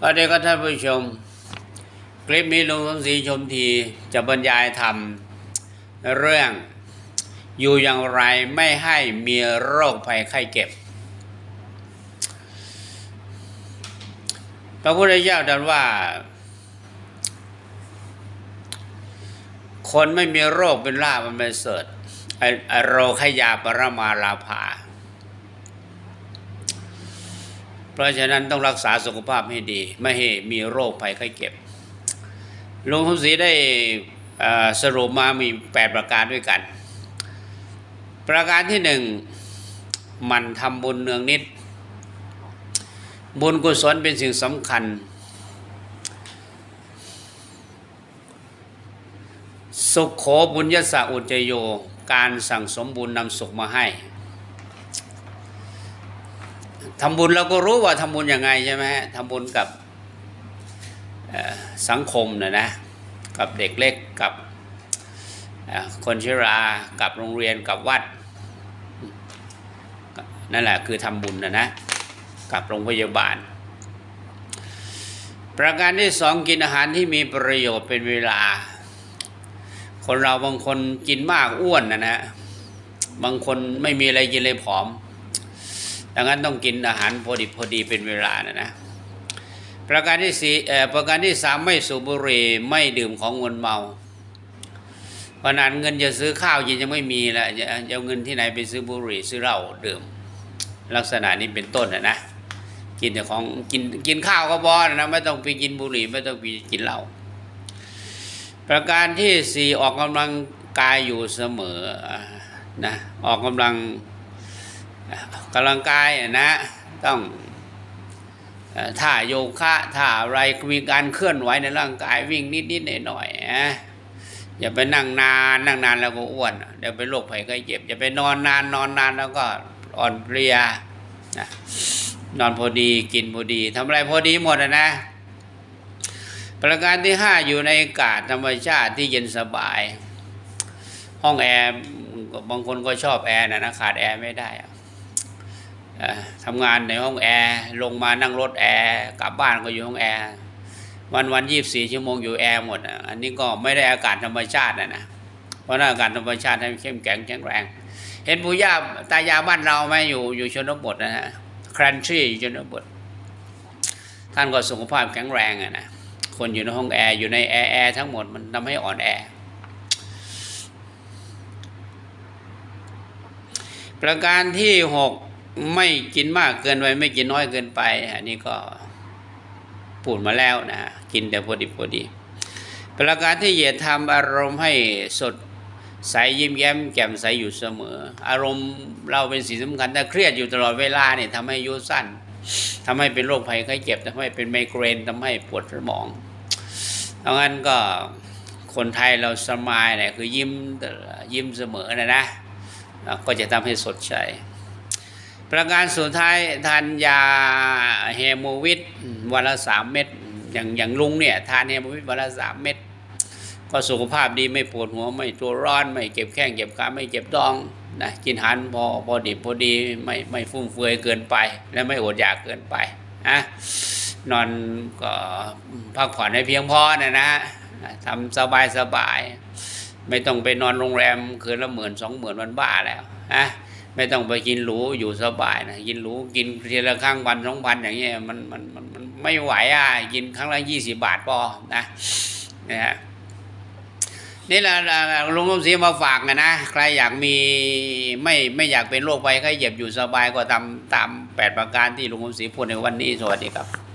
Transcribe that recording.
สวัสดีครับท่านผู้ชม คลิปนี้ลุงสมศรีชมทีจะบรรยายทำเรื่องอยู่อย่างไรไม่ให้มีโรคภัยไข้เจ็บ พระพุทธเจ้าตรัสว่า คนไม่มีโรคเป็นลาบมันเป็นเสริฐไอ้ไอ้โรคขยาปรมาลาภา เพราะฉะนั้นต้องรักษาสุขภาพให้ดี ไม่ให้มีโรคภัยไข้เจ็บหลวงพ่อศรีได้สรุปมามี 8 ประการด้วยกัน ประการที่หนึ่งมันทำบุญเนืองนิด บุญกุศลเป็นสิ่งสำคัญ สุขโขบุญยสะอุจจโย การสั่งสมบุญนำสุขมาให้ ทำบุญเราก็รู้ว่าทำบุญยังไงใช่ไหมทำบุญกับสังคมนะนะกับเด็กเล็กกับคนชรากับโรงเรียนกับวัด นั่นแหละคือทำบุญนะนะกับโรงพยาบาล ประการที่สองกินอาหารที่มีประโยชน์เป็นเวลา คนเราบางคนกินมากอ้วนนะนะบางคนไม่มีอะไรกินเลยผอม ดังนั้นต้องกินอาหารพอดีพอดีเป็นเวลานะนะประการที่สี่ประการที่สามไม่สูบบุหรี่ไม่ดื่มของมึนเมาขนาดเงินจะซื้อข้าวยังไม่มีแล้วจะจะเอาเงินที่ไหนไปซื้อบุหรี่ซื้อเหล้าดื่ม ลักษณะนี้เป็นต้นนะนะกินแต่ของกินกินข้าวก็พอนะไม่ต้องไปกินบุหรี่ไม่ต้องไปกินเหล้าประการที่สี่ออกกำลังกายอยู่เสมอนะออกกำลัง กำลังกายนะต้องท่าโยคะท่าอะไรมีการเคลื่อนไหวในร่างกายวิ่งนิดๆหน่อยๆนะอย่าไปนั่งนานนั่งนานแล้วก็อ้วนเดี๋ยวเป็นโรคภัยไข้เจ็บอย่าไปนอนนานนอนนานแล้วก็อ่อนเพลียนะนอนพอดีกินพอดีทำอะไรพอดีหมดนะ ประการที่ห้าอยู่ในอากาศธรรมชาติที่เย็นสบาย ห้องแอร์บางคนก็ชอบแอร์นะนะขาดแอร์ไม่ได้ ทำงานในห้องแอร์ลงมานั่งรถแอร์กลับบ้านก็อยู่ห้องแอร์วันวันยี่บสี่ชั่วโมงอยู่แอร์หมดอันนี้ก็ไม่ได้อากาศธรรมชาตินะนะเพราะนั่นอากาศธรรมชาติให้เข้มแข็งแข็งแรง เห็นปู่ย่าตายาบ้านเราไหมอยู่อยู่ชนบทนะฮะครันทรีอยู่ชนบท ท่านก็สุขภาพแข็งแรงอะนะคนอยู่ในห้องแอร์อยู่ในแอร์แอร์ทั้งหมดมันทำให้อ่อนแอประการที่หก ไม่กินมากเกินไปไม่กินน้อยเกินไปอันนี้ก็พูดมาแล้วนะกินแต่พอดีพอดี ประการที่เหยียดทำอารมณ์ให้สดใสยิ้มแย้มแจ่มใสอยู่เสมอ อารมณ์เราเป็นสิ่งสำคัญถ้าเครียดอยู่ตลอดเวลาเนี่ยทำให้อยุสั้นทำให้เป็นโรคภัยไข้เจ็บทำให้เป็นไมเกรนทำให้ปวดสมองเพราะงั้นก็คนไทยเราสมายเนี่ยคือยิ้มยิ้มเสมอนะนะก็จะทำให้สดใส ประการสุดท้ายทานยาเฮโมวิตวันละสามเม็ดอย่างอย่างลุงเนี่ยทานเฮโมวิตวันละสามเม็ดก็สุขภาพดีไม่ปวดหัวไม่ตัวร้อนไม่เจ็บแข้งเจ็บขาไม่เจ็บท้องนะกินอาหารพอพอดีพอดีไม่ไม่ฟุ่มเฟือยเกินไป และไม่อดอยากเกินไปนะนอนก็พักผ่อนให้เพียงพอนะนะทำสบายสบาย ไม่ต้องไปนอนโรงแรมคืนละหมื่นสองหมื่นวันบ้าแล้วนะ ไม่ต้องไปกินหรูอยู่สบายนะกินหรูกินทีละครั้งวันสองพันอย่างเงี้ยมันมันมันมันไม่ไหวอะกินครั้งละยี่สิบบาทพอนะนะฮะนี่แหละลุงลุงศรีมาฝากนะนะใครอยากมีไม่ไม่อยากเป็นโรคไปใครเหยียบอยู่สบายก็ทำตามแปดประการที่ลุงลุงศรีพูดในวันนี้สวัสดีครับ